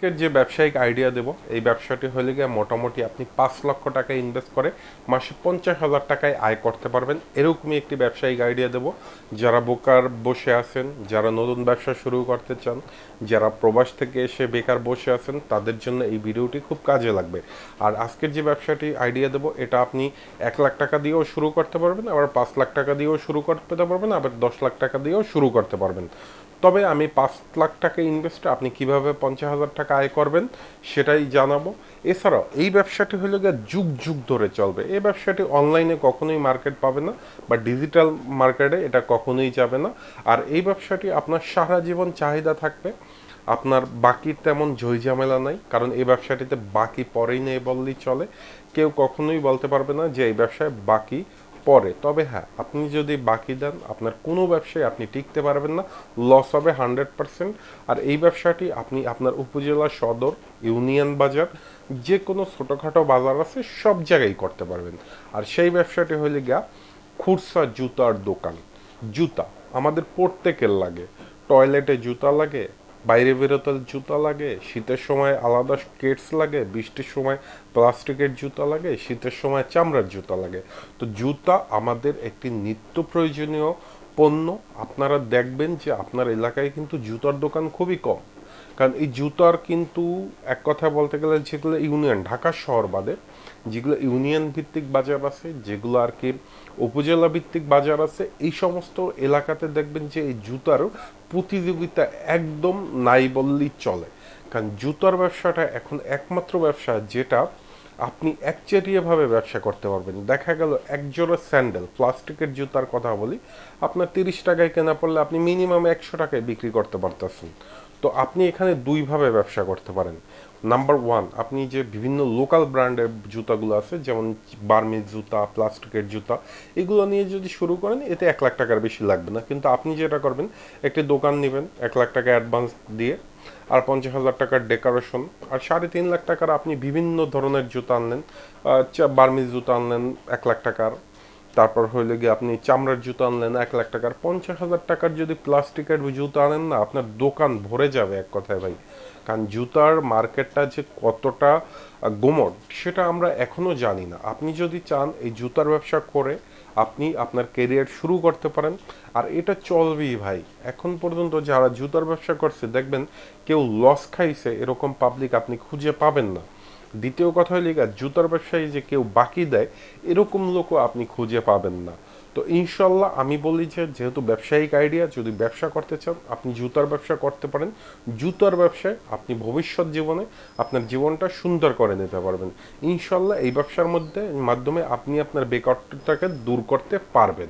আজকের যে ব্যবসায়িক আইডিয়া দেব, এই ব্যবসাটি হলে গিয়ে মোটামুটি আপনি পাঁচ লক্ষ টাকা ইনভেস্ট করে মাসে পঞ্চাশ হাজার টাকায় আয় করতে পারবেন। এরকমই একটি ব্যবসায়িক আইডিয়া দেব। যারা বোকার বসে আছেন, যারা নতুন ব্যবসা শুরু করতে চান, যারা প্রবাস থেকে এসে বেকার বসে আছেন, তাদের জন্য এই ভিডিওটি খুব কাজে লাগবে। আর আজকের যে ব্যবসাটি আইডিয়া দেব, এটা আপনি এক লাখ টাকা দিয়েও শুরু করতে পারবেন, আবার পাঁচ লাখ টাকা দিয়েও শুরু করতে পারবেন, আবার দশ লাখ টাকা দিয়েও শুরু করতে পারবেন। তবে আমি পাঁচ লাখ টাকা ইনভেস্ট আপনি কীভাবে পঞ্চাশ হাজার টাকা আয় করবেন সেটাই জানাব। এছাড়াও, এই ব্যবসাটি হলো গিয়ে যুগ যুগ ধরে চলবে। এই ব্যবসাটি অনলাইনে কখনোই মার্কেট পাবে না বা ডিজিটাল মার্কেটে এটা কখনোই যাবে না। আর এই ব্যবসাটি আপনার সারা জীবন চাহিদা থাকবে। আপনার বাকির তেমন ঝই ঝামেলা নাই, কারণ এই ব্যবসাটিতে বাকি পরেই নেই বললেই চলে। কেউ কখনোই বলতে পারবে না যে এই ব্যবসায় বাকি পরে, তবে হ্যাঁ আপনি যদি বাকি দেন, আপনার কোনো ব্যবসায় আপনি টিকতে পারবেন না লস হবে হান্ড্রেড পার্সেন্ট আর এই ব্যবসাটি আপনি আপনার উপজেলা সদর, ইউনিয়ন বাজার যে কোনো ছোটোখাটো বাজার আছে, সব জায়গায় করতে পারবেন। আর সেই ব্যবসাটি হলে গিয়া খুরসা জুতার দোকান। জুতা, আমাদের প্রত্যেকের লাগে। টয়লেটে জুতা লাগে বাইরে বেরোতে জুতা লাগে, শীতের সময় আলাদা স্কেটস লাগে, বৃষ্টির সময় প্লাস্টিকের জুতা লাগে, শীতের সময় চামড়ার জুতা লাগে। তো জুতা আমাদের একটি নিত্য প্রয়োজনীয় পণ্য। আপনারা দেখবেন যে আপনার এলাকায় কিন্তু জুতার দোকান খুবই কম। কারণ এই জুতার কিন্তু এক কথা বলতে গেলে যেগুলো ইউনিয়ন ঢাকা শহর বাদে, যেগুলো ইউনিয়ন ভিত্তিক বাজার আছে, যেগুলো আর কি উপজেলা ভিত্তিক বাজার আছে, এই সমস্ত এলাকাতে দেখবেন যে এই জুতার প্রতিযোগিতা একদম নাই বললেই চলে। কারণ জুতার ব্যবসাটা এখন একমাত্র ব্যবসা যেটা আপনি একচেটিয়াভাবে ব্যবসা করতে পারবেন। দেখা গেল এক জোড়া স্যান্ডেল, প্লাস্টিকের জুতার কথা বলি, আপনার তিরিশ টাকায় কেনা পড়লে আপনি মিনিমাম একশো টাকায় বিক্রি করতে পারতেছেন। তো আপনি এখানে দুইভাবে ব্যবসা করতে পারেন। নাম্বার ওয়ান, আপনি যে বিভিন্ন লোকাল ব্র্যান্ডের জুতাগুলো আছে, যেমন বার্মিজ জুতা, প্লাস্টিকের জুতা, এগুলো নিয়ে যদি শুরু করেন, এতে এক লাখ টাকার বেশি লাগবে না। কিন্তু আপনি যেটা করবেন, একটি দোকান নেবেন, এক লাখ টাকা অ্যাডভান্স দিয়ে আর পঞ্চাশ হাজার টাকার ডেকোরেশন আর সাড়ে তিন লাখ টাকার আপনি বিভিন্ন ধরনের জুতো আনলেন। বার্মিজ জুতো আনলেন, এক লাখ টাকার। তারপর হইলে গিয়ে আপনি চামড়ার জুতো আনলেন, এক লাখ টাকার, পঞ্চাশ হাজার টাকার যদি প্লাস্টিকের জুতো আনেন না, আপনার দোকান ভরে যাবে এক কথায় ভাই। কারণ জুতার মার্কেটটা যে কতটা গোমট, সেটা আমরা এখনও জানি না। আপনি যদি চান এই জুতার ব্যবসা করে, আপনি আপনার কেরিয়ার শুরু করতে পারেন। আর এটা চলবেই ভাই। এখন পর্যন্ত যারা জুতার ব্যবসা করছে, দেখবেন কেউ লস খাইছে, এরকম পাবলিক আপনি খুঁজে পাবেন না। দ্বিতীয় কথা হলে জুতার ব্যবসায়ী যে কেউ বাকি দেয়, এরকম লোকও আপনি খুঁজে পাবেন না। তো ইনশাল্লাহ আমি বলি যে, যেহেতু ব্যবসায়িক আইডিয়া যদি ব্যবসা করতে চান, আপনি জুতার ব্যবসা করতে পারেন। জুতার ব্যবসায় আপনি ভবিষ্যৎ জীবনে আপনার জীবনটা সুন্দর করে নিতে পারবেন। ইনশাল্লাহ এই ব্যবসার মধ্যে, মাধ্যমে আপনি আপনার বেকারটাকে দূর করতে পারবেন।